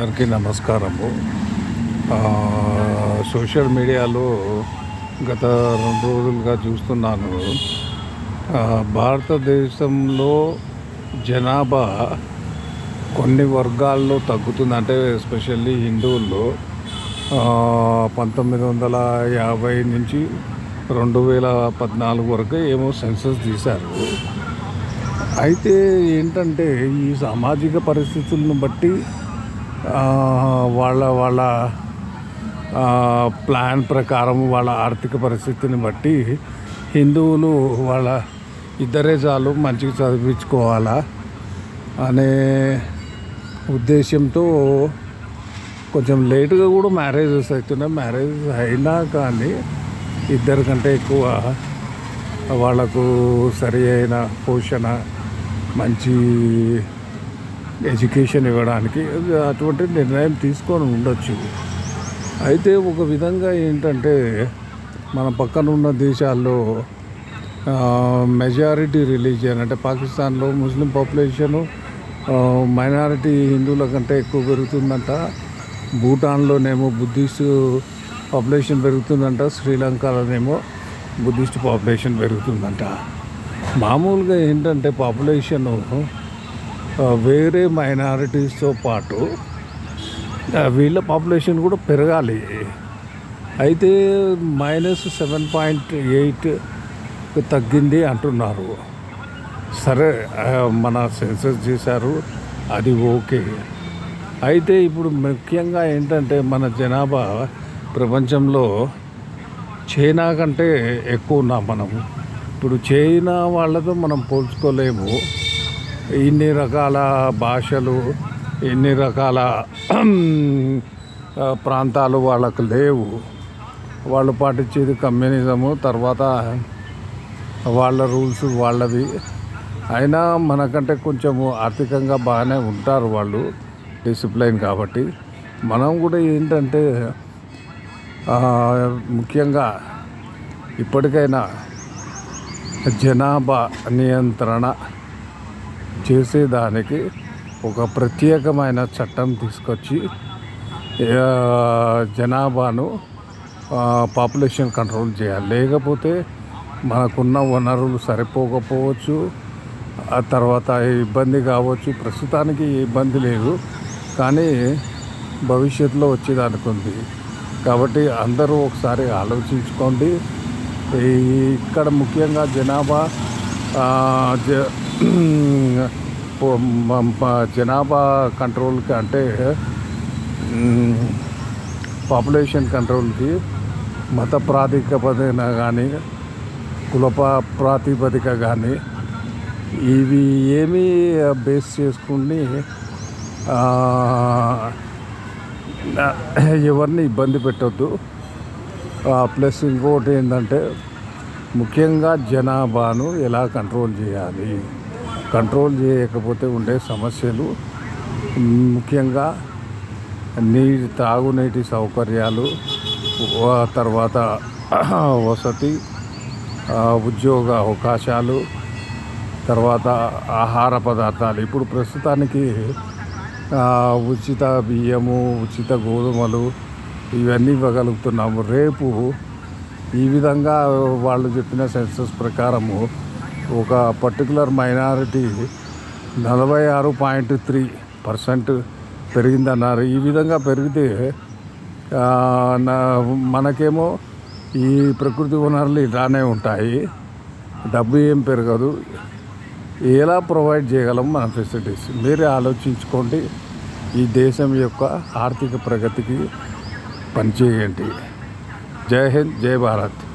అందరికీ నమస్కారము. సోషల్ మీడియాలో గత రెండు రోజులుగా చూస్తున్నాను. భారతదేశంలో జనాభా కొన్ని వర్గాల్లో తగ్గుతుంది. అంటే ఎస్పెషల్లీ హిందువుల్లో పంతొమ్మిది వందల యాభై నుంచి రెండు వేల పద్నాలుగు వరకు ఏమో సెన్సస్ తీశారు. అయితే ఏంటంటే ఈ సామాజిక పరిస్థితులను బట్టి వాళ్ళ వాళ్ళ ప్లాన్ ప్రకారం వాళ్ళ ఆర్థిక పరిస్థితిని బట్టి హిందువులు వాళ్ళ ఇద్దరే చాలు మంచిగా చదివించుకోవాలా అనే ఉద్దేశంతో కొంచెం లేటుగా కూడా మ్యారేజెస్ అవుతున్నాయి. మ్యారేజెస్ అయినా కానీ ఇద్దరి కంటే ఎక్కువ వాళ్ళకు సరి అయిన పోషణ మంచి ఎడ్యుకేషన్ ఇవ్వడానికి అటువంటి నిర్ణయం తీసుకొని ఉండొచ్చు. అయితే ఒక విధంగా ఏంటంటే మన పక్కన ఉన్న దేశాల్లో మెజారిటీ రిలీజియన్ అంటే పాకిస్తాన్లో ముస్లిం పాపులేషను మైనారిటీ హిందువుల కంటే ఎక్కువ పెరుగుతుందంట. భూటాన్లోనేమో బుద్ధిస్ట్ పాపులేషన్ పెరుగుతుందంట. శ్రీలంకలోనేమో బుద్ధిస్ట్ పాపులేషన్ పెరుగుతుందంట. మామూలుగా ఏంటంటే పాపులేషను వేరే మైనారిటీస్తో పాటు వీళ్ళ పాపులేషన్ కూడా పెరగాలి. అయితే మైనస్ సెవెన్ పాయింట్ ఎయిట్ తగ్గింది అంటున్నారు. సరే మన సెన్సస్ చేశారు అది ఓకే. అయితే ఇప్పుడు ముఖ్యంగా ఏంటంటే మన జనాభా ప్రపంచంలో చైనా కంటే ఎక్కువ ఉన్నాం మనం. ఇప్పుడు చైనా వాళ్ళతో మనం పోల్చుకోలేము. ఇన్ని రకాల భాషలు ఇన్ని రకాల ప్రాంతాలు వాళ్ళకు లేవు. వాళ్ళు పాటించేది కమ్యూనిజము తర్వాత వాళ్ళ రూల్స్ వాళ్ళవి. అయినా మనకంటే కొంచెము ఆర్థికంగా బాగానే ఉంటారు వాళ్ళు డిసిప్లైన్ కాబట్టి. మనం కూడా ఏంటంటే ముఖ్యంగా ఇప్పటికైనా జనాభా నియంత్రణ చేసేదానికి ఒక ప్రత్యేకమైన చట్టం తీసుకొచ్చి జనాభాను పాపులేషన్ కంట్రోల్ చేయాలి. లేకపోతే మనకున్న వనరులు సరిపోకపోవచ్చు ఆ తర్వాత ఇబ్బంది కావచ్చు. ప్రస్తుతానికి ఇబ్బంది లేదు కానీ భవిష్యత్తులో వచ్చేదానికి ఉంది. కాబట్టి అందరూ ఒకసారి ఆలోచించుకోండి. ఇక్కడ ముఖ్యంగా జనాభా జ- జనాభా కంట్రోల్కి అంటే పాపులేషన్ కంట్రోల్కి మత ప్రాతిపదికన కానీ కుల ప్రాతిపదిక కానీ ఇవి ఏమీ బేస్ చేసుకుని ఎవరిని ఇబ్బంది పెట్టొద్దు. ప్లస్ ఇంకోటి ఏంటంటే ముఖ్యంగా జనాభాను ఎలా కంట్రోల్ చేయాలి? కంట్రోల్ చేయకపోతే ఉండే సమస్యలు ముఖ్యంగా నీటి తాగునీటి సౌకర్యాలు తర్వాత వసతి ఉద్యోగ అవకాశాలు తర్వాత ఆహార పదార్థాలు. ఇప్పుడు ప్రస్తుతానికి ఉచిత బియ్యము ఉచిత గోధుమలు ఇవన్నీ ఇవ్వగలుగుతున్నాము. రేపు ఈ విధంగా వాళ్ళు చెప్పిన సెన్సస్ ప్రకారము ఒక పర్టికులర్ మైనారిటీ నలభై ఆరు పాయింట్ త్రీ పర్సెంట్ పెరిగిందన్నారు. ఈ విధంగా పెరిగితే నా- మనకేమో ఈ ప్రకృతి వనరులు ఇలానే ఉంటాయి. డబ్బు ఏం పెరగదు. ఎలా ప్రొవైడ్ చేయగలం మన ఫెసిలిటీస్? మీరే ఆలోచించుకోండి. ఈ దేశం యొక్క ఆర్థిక ప్రగతికి పనిచేయండి. జై హింద్ జై భారత్.